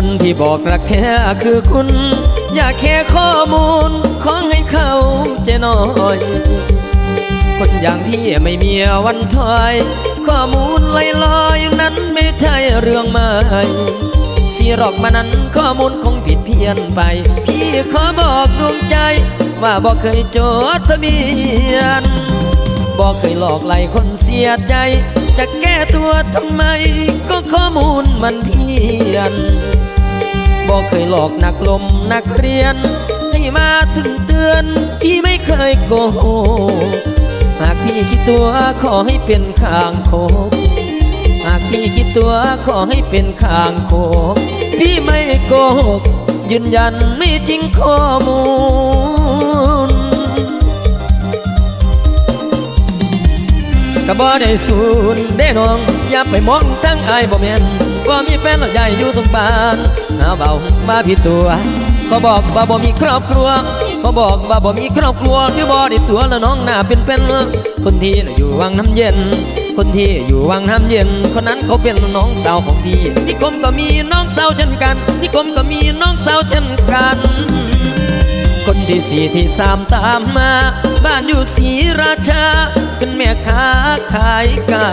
คนที่บอกรักแท้คือคุณ อย่าแค่ข้อมูลของให้เขาใจน้อย คนอย่างพี่ไม่มีวันถอย ข้อมูลลอยลอยนั้นไม่ใช่เรื่องใหม่สีหรอกมานั้นข้อมูลคงผิดเพี้ยนไป พี่ขอบอกดวงใจ ว่าบอกเคยจดทะเบียนบอกเคยหลอกไหลคนเสียใจ จะแก้ตัวทำไม ก็ข้อมูลมันเพี้ยน บอกเคยหลอกนักลมนักเรียน ให้มาถึงเตือนพี่ไม่เคยโกหกหากพี่คิดตัวขอให้เป็นข้างโคกหากพี่คิดตัวขอให้เป็นข้างโคกพี่ไม่โกหกยืนยันไม่จริงข้อมูลก็บ่ได้สูนได้น้อง อย่าไปมองทั้งอายบ่แม่น ว่ามีแฟนแล้วใหญ่อยู่ตรงบ้านหาเบามาผิดตัวเขาบอกว่าบ่มีครอบครัวเขาบอกว่าบ่มีครอบครัวที่บ่ได้ตัวแล้วน้องหน้าเป็นเป็นคนที่อยู่วังน้ำเย็น คนที่อยู่วังน้ำเย็น คนนั้นเขาเป็นน้องสาวของพี่นิคมก็มีน้องสาวเช่นกันนิคมก็มีน้องสาวเช่นกันคนที่สี่ที่สามตามมา บ้านอยู่ศรีราชาเป็นแม่ค้าขายไก่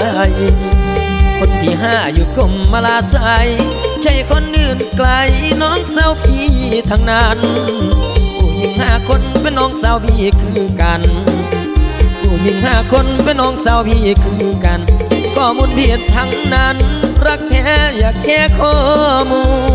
คนที่ห้าอยู่กรมมาลาไซใช่คนอื่นไกลน้องสาวพี่ทั้งนั้นผู้หญิงห้าคนเป็นน้องสาวพี่คือกัน ผู้หญิงห้าคนเป็นน้องสาวพี่คือกันข้อมูลเพียทั้งนั้น รักแท้อยากแค่ข้อมูล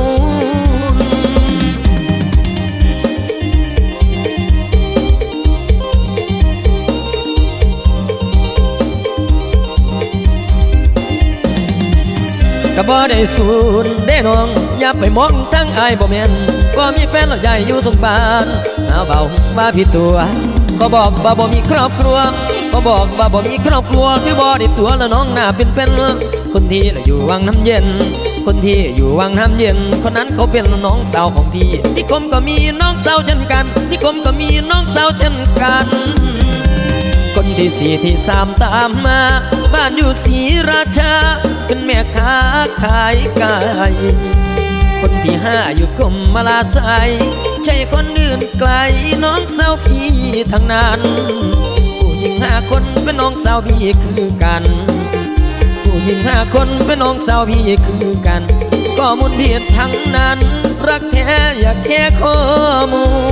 ก็บ่ได้สูนได้น้อง อย่าไปมองทั้งอายบ่แม่นว่มีแฟนแล้วใหญ่อยู่ตรงบ้านหาเบามาผิดตัวก็บอกว่าบ่มีครอบครัวก็บอกว่าบ่มีครอบครัวคือบ่ได้ตัวแล้วน้องหน้าเป็นเป็นคนที่น่ะอยู่วังน้ำเย็น คนที่อยู่วังน้ำเย็น คนนั้นเขาเป็นน้องสาวของพี่นิคมก็มีน้องสาวเช่นกันนิคมก็มีน้องสาวเช่นกัน คนที่สี่ที่สามตามมา บ้านอยู่ศรีราชา เป็นแม่ค้าขายไก่คนที่ห้าอยู่กรมมาลาไซใช่คนอื่นไกลน้องสาวพี่ทั้งนั้นผู้หญิงห้าคนเป็นน้องสาวพี่คือกัน ผู้หญิงห้าคนเป็นน้องสาวพี่คือกัน ก็มุนเพียรทั้งนั้น รักแท้อยากแค่ข้อมูล